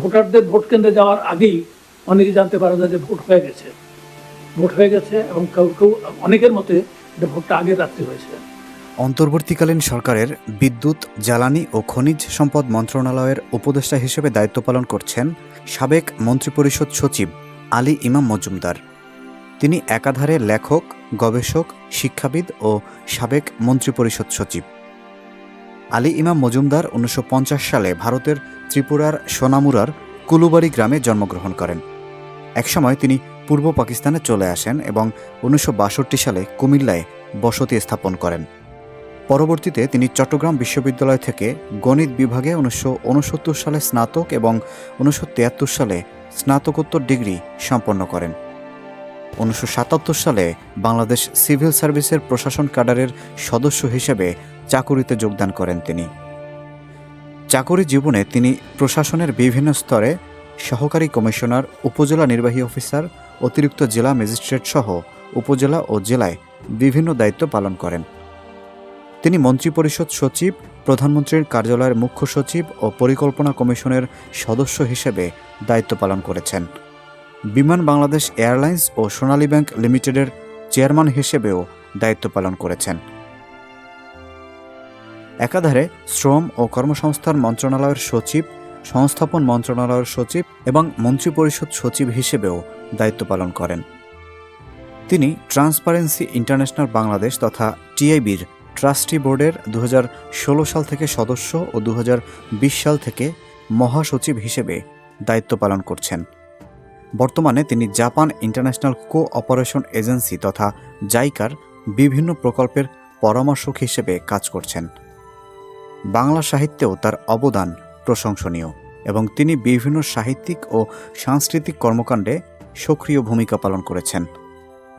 ভোটারদের ভোট কেন্দ্রে যাওয়ার আগেই অনেকে জানতে পারে না যে ভোট হয়ে গেছে। ভোট হয়ে গেছে এবং কেউ কেউ অনেকের মতে ভোটটা আগে রাত্রে হয়েছে। অন্তর্বর্তীকালীন সরকারের বিদ্যুৎ, জ্বালানি ও খনিজ সম্পদ মন্ত্রণালয়ের উপদেষ্টা হিসেবে দায়িত্ব পালন করছেন সাবেক মন্ত্রিপরিষদ সচিব আলী ইমাম মজুমদার। তিনি একাধারে লেখক, গবেষক, শিক্ষাবিদ ও সাবেক মন্ত্রিপরিষদ সচিব। আলী ইমাম মজুমদার উনিশশো পঞ্চাশ সালে ভারতের ত্রিপুরার সোনামুরার কুলুবাড়ি গ্রামে জন্মগ্রহণ করেন। একসময় তিনি পূর্ব পাকিস্তানে চলে আসেন এবং উনিশশো বাষট্টি সালে কুমিল্লায় বসতি স্থাপন করেন। পরবর্তীতে তিনি চট্টগ্রাম বিশ্ববিদ্যালয় থেকে গণিত বিভাগে উনিশশো উনসত্তর সালে স্নাতক এবং উনিশশো তিয়াত্তর সালে স্নাতকোত্তর ডিগ্রি সম্পন্ন করেন। উনিশশো সাতাত্তর সালে বাংলাদেশ সিভিল সার্ভিসের প্রশাসন ক্যাডারের সদস্য হিসেবে চাকুরিতে যোগদান করেন তিনি। চাকুরি জীবনে তিনি প্রশাসনের বিভিন্ন স্তরে সহকারী কমিশনার, উপজেলা নির্বাহী অফিসার, অতিরিক্ত জেলা ম্যাজিস্ট্রেট সহ উপজেলা ও জেলায় বিভিন্ন দায়িত্ব পালন করেন। তিনি মন্ত্রিপরিষদ সচিব, প্রধানমন্ত্রীর কার্যালয়ের মুখ্য সচিব ও পরিকল্পনা কমিশনের সদস্য হিসেবে দায়িত্ব পালন করেছেন। বিমান বাংলাদেশ এয়ারলাইন্স ও সোনালী ব্যাংক লিমিটেডের চেয়ারম্যান হিসেবেও দায়িত্ব পালন করেছেন। একাধারে শ্রম ও কর্মসংস্থান মন্ত্রণালয়ের সচিব, সংস্থাপন মন্ত্রণালয়ের সচিব এবং মন্ত্রিপরিষদ সচিব হিসেবেও দায়িত্ব পালন করেন। তিনি ট্রান্সপারেন্সি ইন্টারন্যাশনাল বাংলাদেশ তথা টিআইবির ট্রাস্টি বোর্ডের দু হাজার ষোলো সাল থেকে সদস্য ও দু হাজার বিশ সাল থেকে মহাসচিব হিসেবে দায়িত্ব পালন করছেন। বর্তমানে তিনি জাপান ইন্টারন্যাশনাল কো অপারেশন এজেন্সি তথা জাইকার বিভিন্ন প্রকল্পের পরামর্শক হিসেবে কাজ করছেন। বাংলা সাহিত্যেও তার অবদান প্রশংসনীয় এবং তিনি বিভিন্ন সাহিত্যিক ও সাংস্কৃতিক কর্মকাণ্ডে সক্রিয় ভূমিকা পালন করেছেন।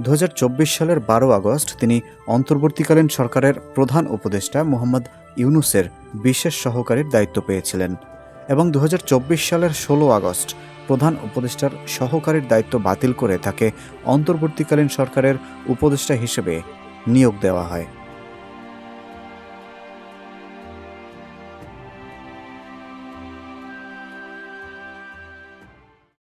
দু হাজার চব্বিশ সালের বারো আগস্ট তিনি অন্তর্বর্তীকালীন সরকারের প্রধান উপদেষ্টা মোহাম্মদ ইউনুসের বিশেষ সহকারীর দায়িত্ব পেয়েছিলেন। এবং দু হাজার চব্বিশ সালের ষোলো আগস্ট প্রধান উপদেষ্টার সহকারীর দায়িত্ব বাতিল করে তাকে অন্তর্বর্তীকালীন সরকারের উপদেষ্টা হিসেবে নিয়োগ দেওয়া হয়।